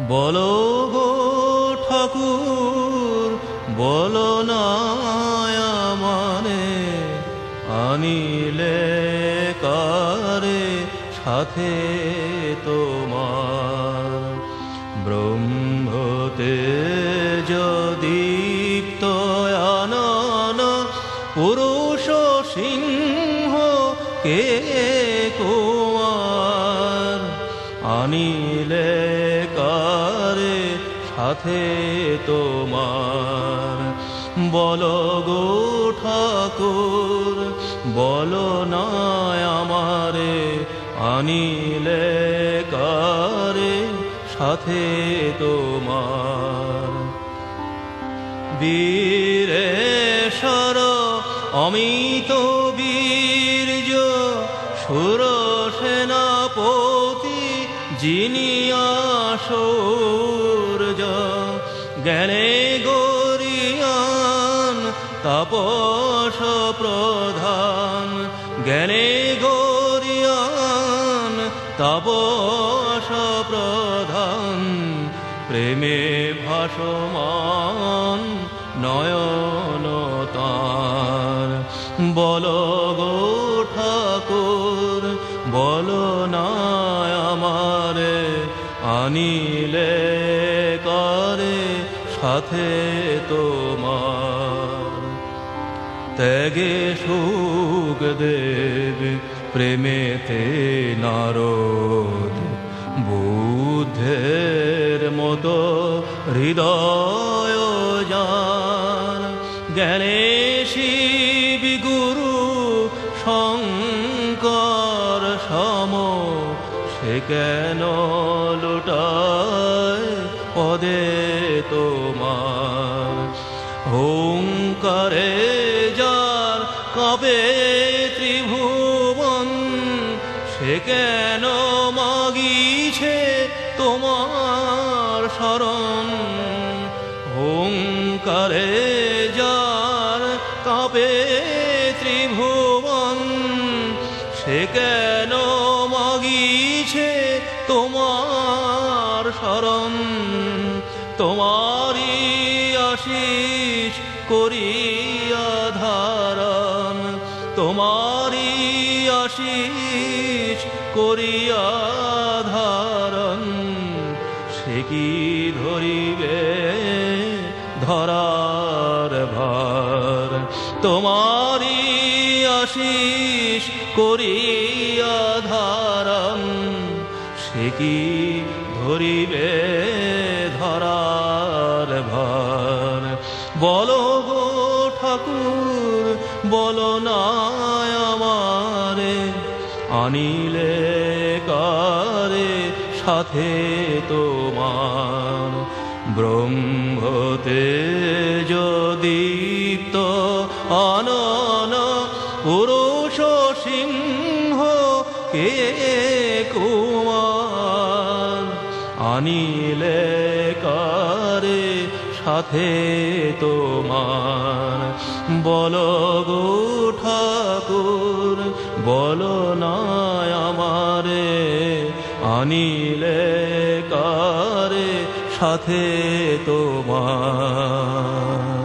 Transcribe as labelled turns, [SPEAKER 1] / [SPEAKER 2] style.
[SPEAKER 1] বলো গো ঠাকুর, বলো না মানে আনিলে কারে সাথে তোমার? ব্রহ্মতে দীপ্ত আনন পুরুষ সিংহ কে কুমার? আনিলে সাথে তোমার। বলো গো ঠাকুর, বলো না আমারে, আনিলে কারে সাথে তোমার। বীরেশ্বর, অমিত বীর্য সুর সেনাপতি জিনিয়াসূর্য জ্ঞানে গরিয়ান, তাপস প্রধান। জ্ঞানে গরিয়ান, তাপস প্রধান। প্রেমে ভাসমান নয়ন তার। বল গো ঠাকুর, বল না আমারে। আনিলে করে সাথে তোমার? ত্যাগে সুখ দেব, প্রেমেতে নারদ, বুদ্ধের মতো হৃদয় যান জ্ঞানে শিব গুরু শঙ্কর সে কেন লুটায় পদে তোমার? হুঙ্কারে যার কবে ত্রিভুবন, সে কেন মাগিছে তোমার শরণ হুঙ্কারে যার কবে ত্রিভুবন, সে কেন তোমারই আশিস করিয়া ধারণ, তোমারই আশিস করিয়া ধারণ, সে কি ধরিবে ধরার ভার? তোমারই আশিস করিয়া ধারণ, সে কি ধরিবে বলো গো ঠাকুর, বলো না আমারে, আনিলে কারে সাথে তোমার? ব্রহ্মতে দীপ্ত অনন পুরুষ সিংহ, কে কুমার? আনিলে কারে সাথে তোমার। বল গো ঠাকুর বল না আমারে আনিলে কারে সাথে তোমার।